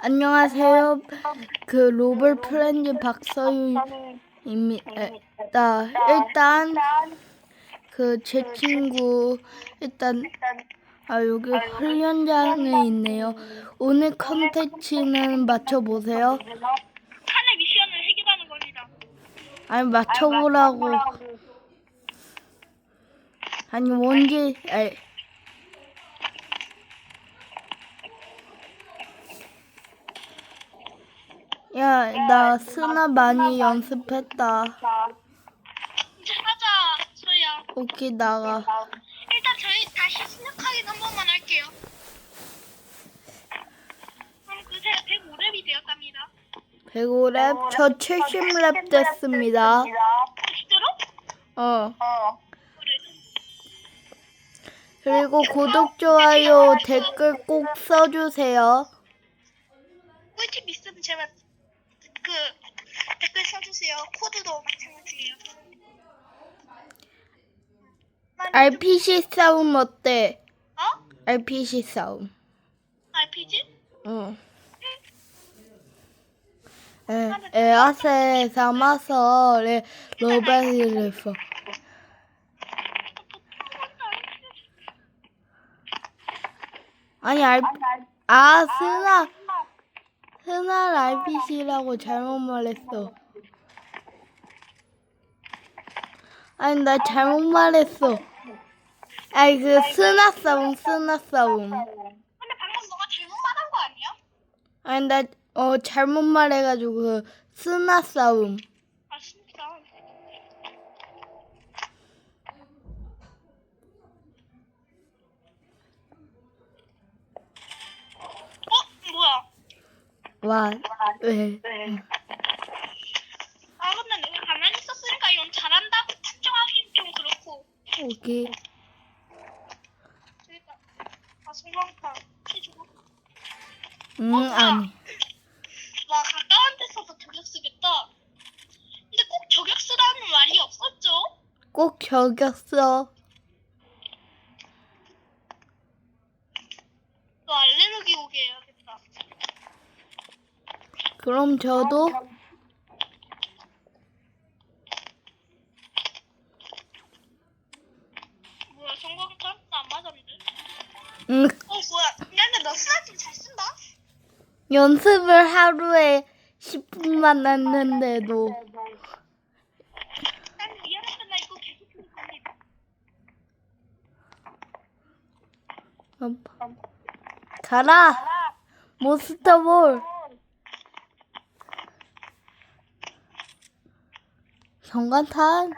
안녕하세요. 그 로블 프렌즈 박서유입니다. 일단 그 제 친구 일단 아 여기 훈련장에 있네요. 오늘 컨텐츠는 맞춰보세요. 칸의 미션을 해결하는 겁니다. 아니 맞춰보라고. 아니 뭔지 알. 야, 나 스나 많이 연습했다. 이제 하자, 소희야. 오케이, 나가. 일단 저희 다시 시작하긴 한 번만 할게요. 그럼 그새 105렙이 되었답니다. 105랩, 저 70랩 됐습니다. 실제로? 어. 그래. 그리고 구독, 좋아요, 댓글 꼭 써주세요. 꿀팁 있으면 제발 그 댓글 써주세요. 코드도 마찬가지예요. RPG 싸움 어때? 어? RPG 싸움. RPG? 응. 에, 에아세 삼아서 레 로베리레퍼. 아니 알, 아 스나 스나 RPG라고 잘못 말했어. 아니 나 잘못 말했어. 아니 그 스나 싸움 스나 싸움. 근데 방금 너가 잘못 말한 거 아니야? 아니 나 어 잘못 말해가지고 그 스나 싸움. 아 진짜. 어? 뭐야? 와 왜? 아 근데 내가 가만히 있었으니까 이건 잘한다고 특정하기는 좀 그렇고 오케이. 그러니까 아 해주고 응 아니. 와 가까운 데서도 저격 쓰겠다 근데 꼭 저격 쓰라는 말이 없었죠? 꼭 저겼어. 너 알레르기 오게 해야겠다 그럼 저도 뭐야 성광파? 나안 맞았는데 응어 뭐야 야 근데 너 스나이퍼 잘 쓴다? 연습을 하루에 10분만 했는데도 난 미안한데 나 이거 계속 들을 겁니다 어, 가라 몬스터볼. 성관탄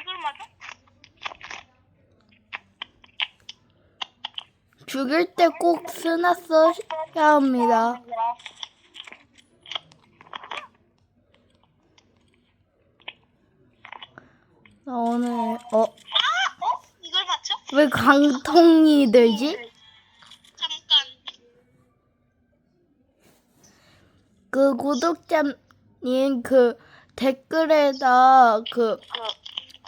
이걸 맞아? 죽일 때꼭 스나 써야 합니다. 나 오늘 어왜 아! 어? 이걸 맞춰? 광통이 되지? 잠깐 그 구독자 님 그 댓글에다 그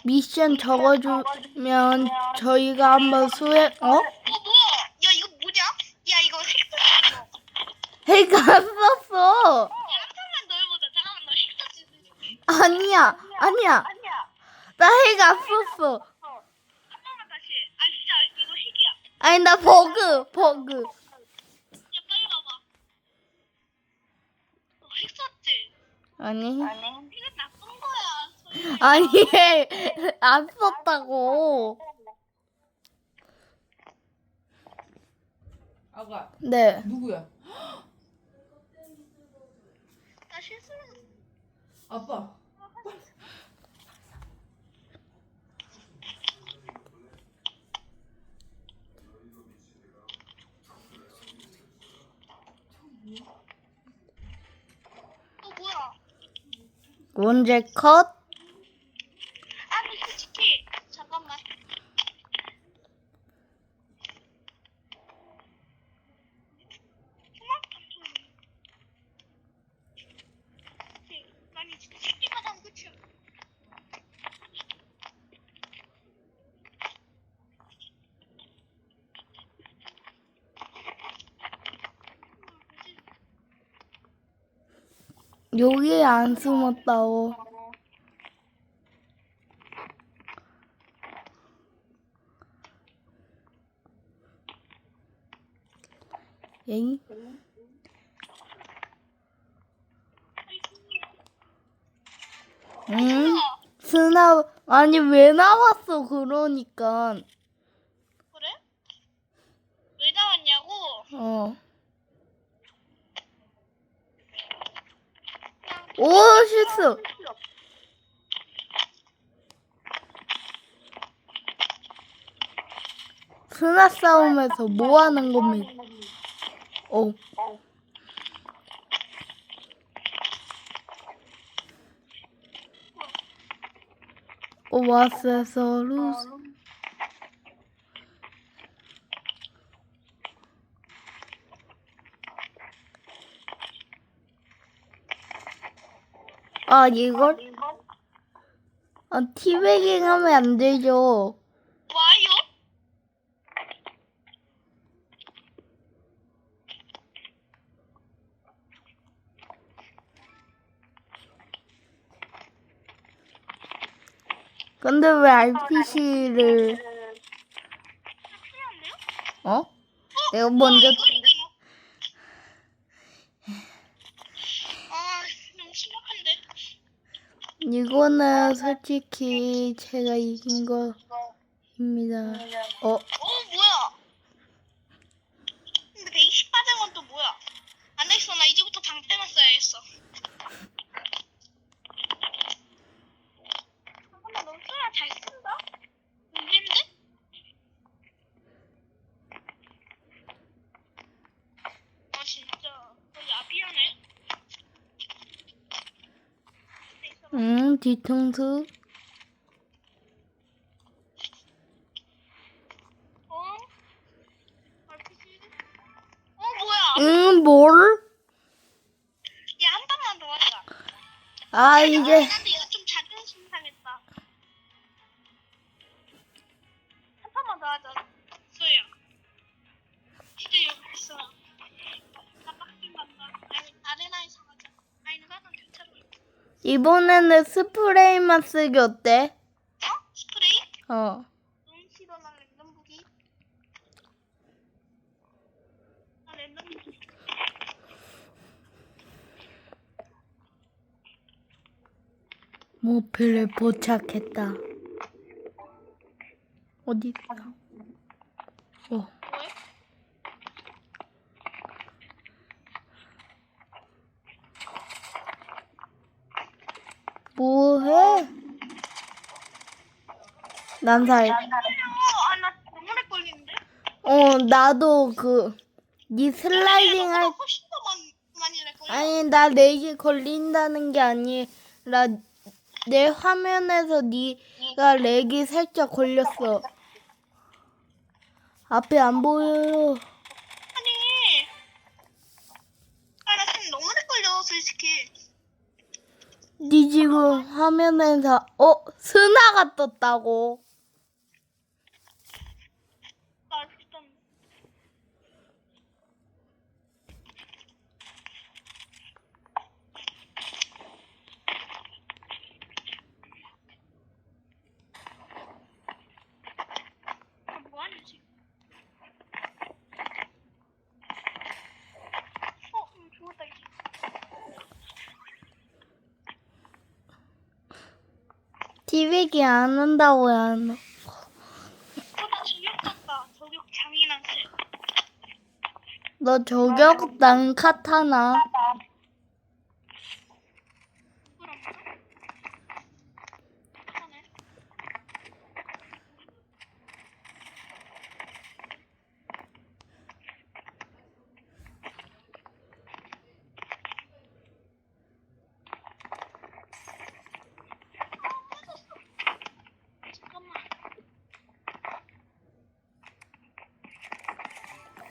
미션 적어주면 저희가 한번 수행 어? 어 뭐야 야 이거 뭐냐? 야 이거 해가 썼어. 잠깐만 너 지금 아니야 아니야 아니야 나 해가 썼어. 한 번만 다시 아 진짜 이거 핵이야 아니 나 버그 버그. 야 빨리 와봐 너핵 아니 이건 나쁜 거야 소희. 아니 안 썼다고. 아가 네. 누구야? 나 아빠. 문제 컷. 아니 솔직히 잠깐만 아니 진짜 새끼만 하면 끝이야 여기에 안 숨었다고. 에이? 응? 스나, 아니, 왜 나왔어, 그러니까. 그래? 왜 나왔냐고? 어. 오, 실수. 스나 싸움에서 뭐 하는 겁니까? 어. 오아세서루스 아 이걸 아 티베깅 하면 안 되죠 와요? 근데 왜 RPC를 필요한데요? 어? 내가 먼저 와, 이거 이기노? 아, 너무 심각한데? 이거는 솔직히 제가 이긴 거입니다. 어? 어, 뭐야? 근데 120 받은 건또 뭐야? 안 되겠어, 나 이제부터 방패만 써야겠어. 잠깐만, 너 쏘야 잘쓴다? 문제인데? 아, 진짜. 너 야비하네. 응 뒤통수 어? RPG? 어, 뭐야? 응 뭘? 야, 한 번만 더 하자. 아 이제 이 이번에는 스프레이만 쓰기 어때? 어? 스프레이? 어 너무 싫어, 나 랜덤 무기. 나 랜덤 무기. 목표를 포착했다. 어디 있어? 어 뭐해? 뭐해? 난 살. 어, 아, 나 걸리는데? 어 나도 그니 슬라이딩 할 훨씬 더 많이, 많이 렉 걸려. 아니 나 렉이 걸린다는 게 아니라 내 화면에서 네가 렉이 살짝 걸렸어. 앞에 안 보여요. 아니. 아, 나 지금 너무 렉 걸려, 솔직히. 네 지금 화면에서 어 스나가 떴다고. 나 진짜. 아, 뭐하냐, 지금. 어, 음, 죽었다, 이제. 티백이 안 온다고 안. 와. 어, 나 저격 장인한테. 너 저격 난 카타나. 누구랑 맞아? 하네. 잠깐만.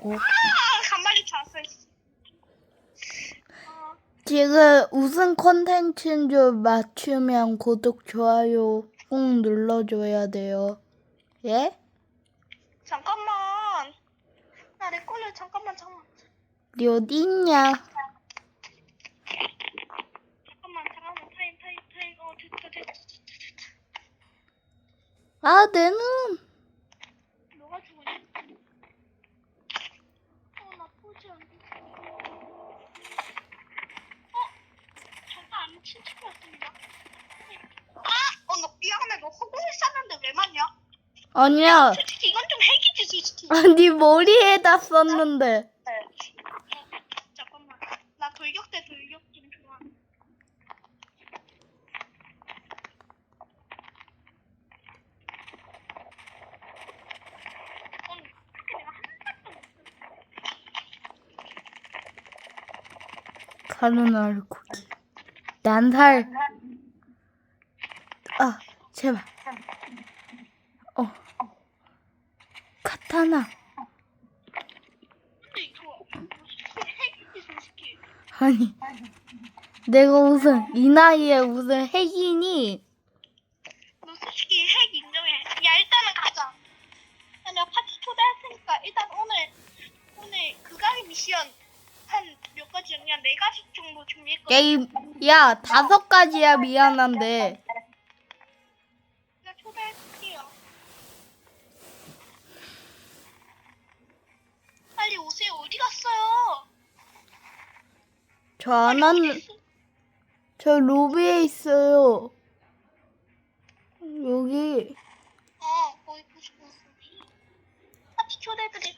어. 아, 간발이 잤어. 씨. 어, 지금 우승 콘텐츠인 줄 맞추면 구독 좋아요 꼭 눌러줘야 돼요. 예? 잠깐만. 나 내 걸려. 잠깐만, 잠깐만. 네 어디 있냐? 됐다 됐다. 아, 내 눈. 너가 죽었냐? 어 나쁘지 않네. 어? 저가 안 친척이었습니다. 아! 어, 너 미안해. 너 허공을 쌌는데 왜 맞냐? 아니야. 솔직히 이건 좀 핵이지, 솔직히. 아니, 머리에다 썼는데. 어, 잠깐만. 나 돌격 대 돌격 좀 좋아. 어, 가루나루 고기. 난살. 아, 제발. 어. 솔직히. 아니. 내가 무슨, 이 나이에 무슨 핵이니? 너 솔직히 핵 인정해. 야, 일단은 가자. 야, 내가 파티 초대했으니까 일단 오늘 오늘 그가의 미션 한 몇 가지 아니야 네 가지 정도 준비했거든. 게임, 야, 다섯 가지야, 미안한데. 저안 왔는, 저 로비에 있어요. 여기. 어, 거기 보시고 있어. 파티 초대해드릴 테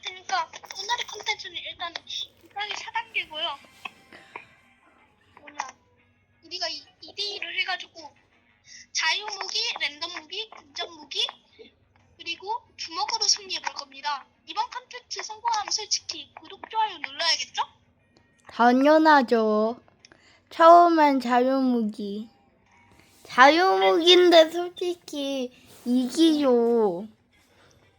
당연하죠. 처음엔 자유무기. 자유무기인데 솔직히 이기죠.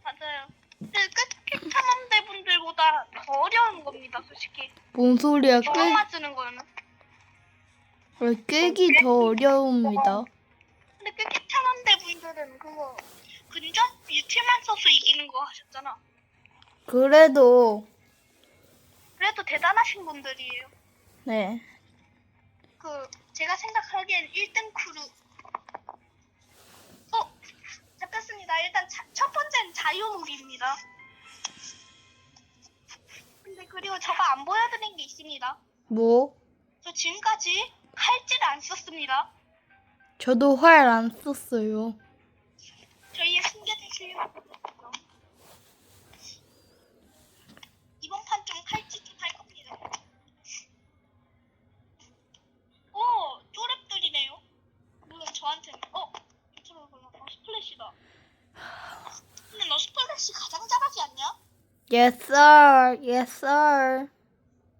맞아요. 근데 끝끝 탐험대 분들보다 더 어려운 겁니다, 솔직히. 뭔 소리야? 꽤, 주먹만 쓰는 거는. 꿰기 더 어려웁니다. 근데 끝끝 탐험대 분들은 그거 근접 유틸만 써서 이기는 거 하셨잖아. 그래도, 그래도 대단하신 분들이에요. 네. 그 제가 생각하기엔 1등 크루. 어, 잡혔습니다. 일단 자- 첫 번째는 자유무기입니다. 근데 그리고 저가 안 보여드린 게 있습니다. 뭐? 저 지금까지 칼질 안 썼습니다. 저도 활 안 썼어요. 저희의 숨겨진 실력이거든요. 이번 판 좀 칼질 좀 할 겁니다. 오, 쪼랩들이네요. 물론 저한테는 어, 유튜브 보면 어, 스플래시다. 근데 너 스플래시 가장 잘하지 않냐? Yes, sir. Yes, sir.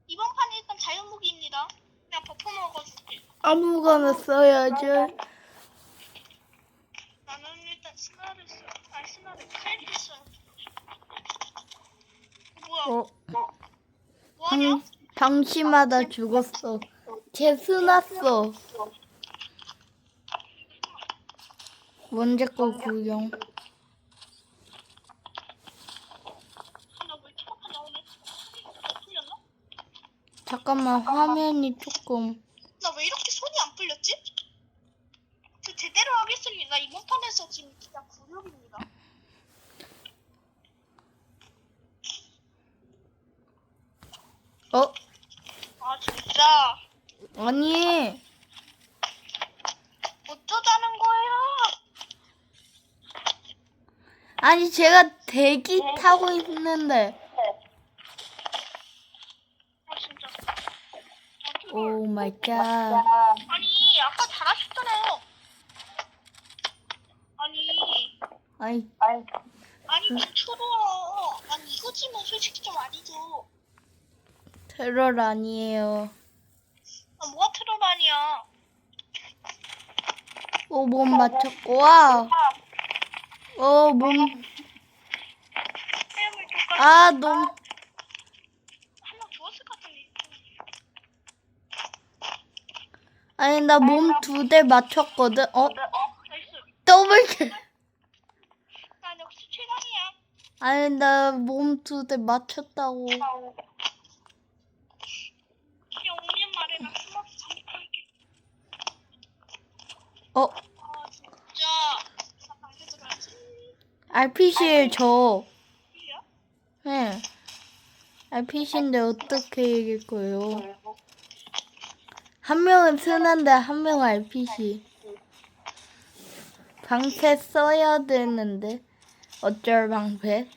이번 판 일단 자연무기입니다. 그냥 버프 먹어줄게. 아무거나 써야지. 나는 일단 스나를 써. 아니 스나를 칼을 써. 뭐야? 어, 뭐하냐? 당, 당시마다 죽었어. 재수났어. 먼저 거 구경. 잠깐만, 화면이 조금. 나 왜 이렇게 손이 안 풀렸지? 저 제대로 하겠습니다. 이번 판에서 지금 진짜 굴욕입니다. 어? 아 진짜 아니, 어쩌자는 거예요? 아니, 제가 대기 타고 있는데. 아 진짜. 아. 오 마이 갓. 아니 아까 잘하셨잖아요. 아니 아니, 아니 좀 틀어. 아니 이거지만 솔직히 좀 아니죠. 테럴 아니에요. 아, 뭐가 트롤 아니야? 오, 몸 맞췄고, 와. 어, 몸. 아, 너무. 한명 죽었을 것 같은데. 아니, 나 몸 두 대 맞췄거든. 어? 나이스. 더블 킬. 난 역시 최강이야. 아니, 나 몸 두 대 맞췄다고. 숨어서 잠깐 할게. 어? RPC에 저. 네. RPC인데 어떻게 이길 거예요? 한 명은 순한데 한 명은 RPG. 방패 써야 되는데 어쩔 방패?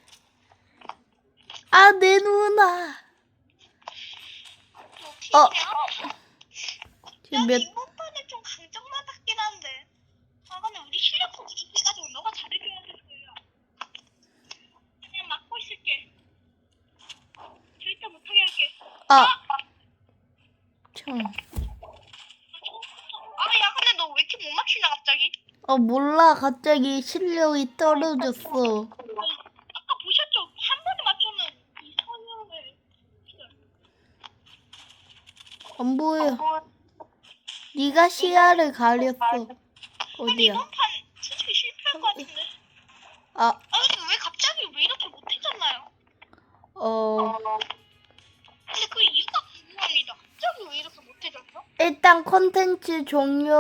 아 내 누나. 너 어. 지금 난몇 이번 판에 좀 강점만 같긴 한데. 아 근데 우리 실력도 부족해가지고 너가 잘해줘야 될 거야. 그냥 막고 있을게. 절대 못하게 할게. 아. 참. 아, 야, 근데 너 왜 이렇게 못 맞추냐, 갑자기? 어 몰라 갑자기 실력이 떨어졌어. 아니, 아까 보셨죠? 한 번에 맞추면 이 선영을. 안 보여. 네가 시야를 가렸어. 어디야? 이번 판 솔직히 실패할 것 같은데. 아, 아, 근데 왜 갑자기 왜 이렇게 못해졌나요? 어. 일단 콘텐츠 종료